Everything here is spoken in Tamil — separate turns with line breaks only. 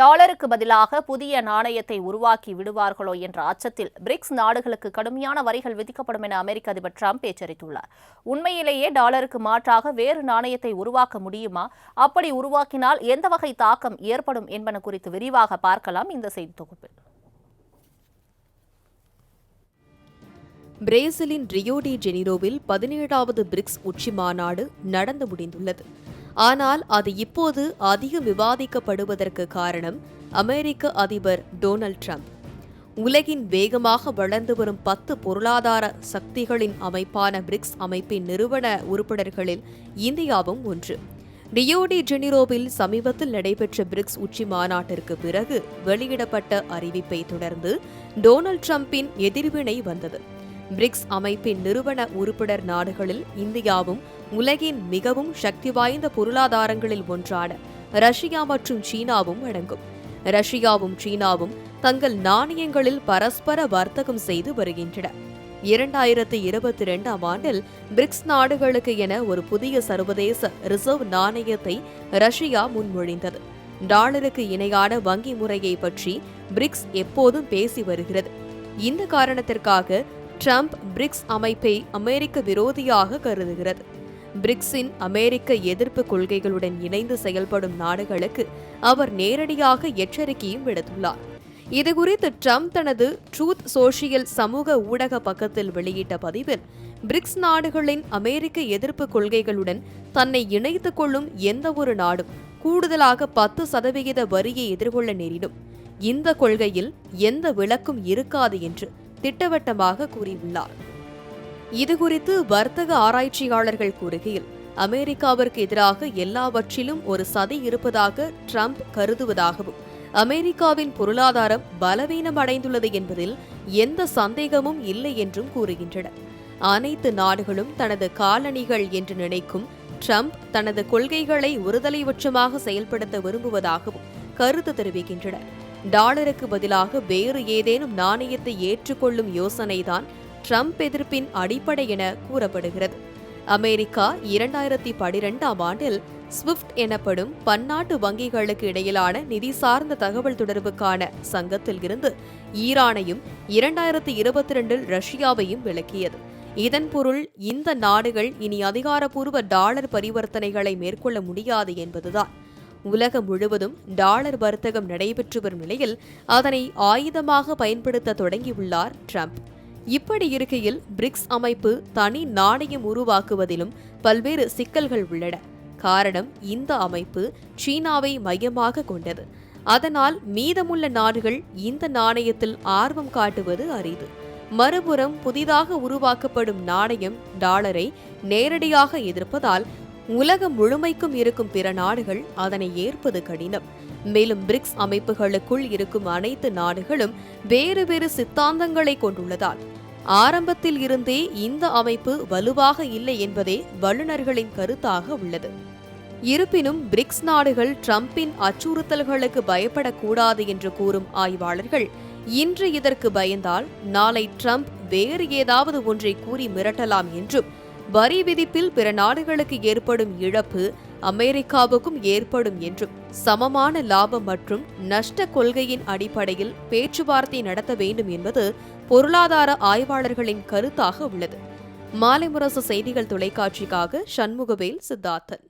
டாலருக்கு பதிலாக புதிய நாணயத்தை உருவாக்கி விடுவார்களோ என்ற அச்சத்தில் பிரிக்ஸ் நாடுகளுக்கு கடுமையான வரிகள் விதிக்கப்படும் என அமெரிக்க அதிபர் ட்ரம்ப் எச்சரித்துள்ளார். உண்மையிலேயே டாலருக்கு மாற்றாக வேறு நாணயத்தை உருவாக்க முடியுமா? அப்படி உருவாக்கினால் எந்த வகை தாக்கம் ஏற்படும் என்பன குறித்து விரிவாக பார்க்கலாம் இந்த செய்தி தொகுப்பில்.
பிரேசிலின் ரியோ டி ஜெனிரோவில் பதினேழாவது பிரிக்ஸ் உச்சி மாநாடு நடந்து முடிந்துள்ளது. ஆனால் அது இப்போது அதிகம் விவாதிக்கப்படுவதற்கு காரணம் அமெரிக்க அதிபர் டொனால்ட் ட்ரம்ப். உலகின் வேகமாக வளர்ந்து வரும் பத்து பொருளாதார சக்திகளின் அமைப்பான பிரிக்ஸ் அமைப்பின் நிறுவன உறுப்பினர்களில் இந்தியாவும் ஒன்று. டியோடி ஜெனிரோவில் சமீபத்தில் நடைபெற்ற பிரிக்ஸ் உச்சி மாநாட்டிற்கு பிறகு வெளியிடப்பட்ட அறிவிப்பை தொடர்ந்து டொனால்ட் ட்ரம்பின் எதிர்வினை வந்தது. பிரிக்ஸ் அமைப்பின் நிறுவன உறுப்பினர் நாடுகளில் இந்தியாவும் உலகின் மிகவும் சக்தி வாய்ந்த பொருளாதாரங்களில் ஒன்றான ரஷ்யா மற்றும் சீனாவும் அடங்கும். ரஷ்யாவும் சீனாவும் தங்கள் நாணயங்களில் பரஸ்பர வர்த்தகம் செய்து வருகின்றன. இரண்டாயிரத்தி இருபத்தி இரண்டாம் ஆண்டில் பிரிக்ஸ் நாடுகளுக்கு என ஒரு புதிய சர்வதேச ரிசர்வ் நாணயத்தை ரஷ்யா முன்மொழிந்தது. டாலருக்கு இணையான வங்கி முறையை பற்றி பிரிக்ஸ் எப்போதும் பேசி வருகிறது. இந்த காரணத்திற்காக ட்ரம்ப் பிரிக்ஸ் அமைப்பை அமெரிக்க விரோதியாக கருதுகிறது. பிரிக்ஸின் அமெரிக்க எதிர்ப்பு கொள்கைகளுடன் இணைந்து செயல்படும் நாடுகளுக்கு அவர் நேரடியாக எச்சரிக்கையும் விடுத்துள்ளார். இதுகுறித்து ட்ரம்ப் தனது ட்ரூத் சோஷியல் சமூக ஊடக பக்கத்தில் வெளியிட்ட பதிவில் பிரிக்ஸ் நாடுகளின் அமெரிக்க எதிர்ப்பு கொள்கைகளுடன் தன்னை இணைத்துக் கொள்ளும் எந்த ஒரு நாடும் கூடுதலாக பத்து சதவிகித வரியை எதிர்கொள்ள நேரிடும். இந்த கொள்கையில் எந்த விளக்கும் இருக்காது என்று திட்டவட்டமாக கூறியுள்ளார். இதுகுறித்து வர்த்தக ஆராய்ச்சியாளர்கள் கூறுகையில் அமெரிக்காவிற்கு எதிராக எல்லாவற்றிலும் ஒரு சதி இருப்பதாக ட்ரம்ப் கருதுவதாகவும் அமெரிக்காவின் பொருளாதாரம் பலவீனம் அடைந்துள்ளது என்பதில் எந்த சந்தேகமும் இல்லை என்றும் கூறுகின்றனர். அனைத்து நாடுகளும் தனது காலணிகள் என்று நினைக்கும் ட்ரம்ப் தனது கொள்கைகளை ஒருதலைபட்சமாக செயல்படுத்த விரும்புவதாகவும் கருத்து தெரிவிக்கின்றனர். டாலருக்கு பதிலாக வேறு ஏதேனும் நாணயத்தை ஏற்றுக்கொள்ளும் யோசனைதான் ட்ரம்ப் எதிர்ப்பின் அடிப்படை என கூறப்படுகிறது. அமெரிக்கா இரண்டாயிரத்தி பனிரெண்டாம் ஆண்டில் ஸ்விஃப்ட் எனப்படும் பன்னாட்டு வங்கிகளுக்கு இடையிலான நிதி சார்ந்த தகவல் தொடர்புக்கான சங்கத்தில் இருந்து ஈரானையும் இரண்டாயிரத்தி இருபத்தி ரெண்டில் ரஷ்யாவையும் விலக்கியது. இதன் பொருள் இந்த நாடுகள் இனி அதிகாரப்பூர்வ டாலர் பரிவர்த்தனைகளை மேற்கொள்ள முடியாது என்பதுதான். உலகம் முழுவதும் டாலர் வர்த்தகம் நடைபெற்று வரும் நிலையில் அதனை ஆயுதமாக பயன்படுத்த தொடங்கியுள்ளார் ட்ரம்ப். இப்படி இருக்கையில் பிரிக்ஸ் அமைப்பு தனி நாணயம் உருவாக்குவதிலும் பல்வேறு சிக்கல்கள் உள்ளன. காரணம் இந்த அமைப்பு சீனாவை மையமாக கொண்டது. அதனால் மீதமுள்ள நாடுகள் இந்த நாணயத்தில் ஆர்வம் காட்டுவது அரிது. மறுபுறம் புதிதாக உருவாக்கப்படும் நாணயம் டாலரை நேரடியாக எதிர்ப்பதால் உலகம் முழுமைக்கும் இருக்கும் பிற நாடுகள் அதனை ஏற்பது கடினம். மேலும் பிரிக்ஸ் அமைப்புகளுக்குள் இருக்கும் அனைத்து நாடுகளும் வேறு வேறு சித்தாந்தங்களை கொண்டுள்ளதால் ஆரம்பத்தில் இருந்தே இந்த அமைப்பு வலுவாக இல்லை என்பதே வல்லுநர்களின் கருத்தாக உள்ளது. இருப்பினும் பிரிக்ஸ் நாடுகள் ட்ரம்பின் அச்சுறுத்தல்களுக்கு பயப்படக்கூடாது என்று கூறும் ஆய்வாளர்கள் இன்று இதற்கு பயந்தால் நாளை ட்ரம்ப் வேறு ஏதாவது ஒன்றை கூறி மிரட்டலாம் என்றும் வரி விதிப்பில் பிற நாடுகளுக்கு ஏற்படும் இழப்பு அமெரிக்காவுக்கும் ஏற்படும் என்றும் சமமான லாபம் மற்றும் நஷ்ட கொள்கையின் அடிப்படையில் பேச்சுவார்த்தை நடத்த வேண்டும் என்பது பொருளாதார ஆய்வாளர்களின் கருத்தாக உள்ளது. மாலை முரசு செய்திகள் தொலைக்காட்சிக்காக சண்முகவேல் சித்தார்த்தன்.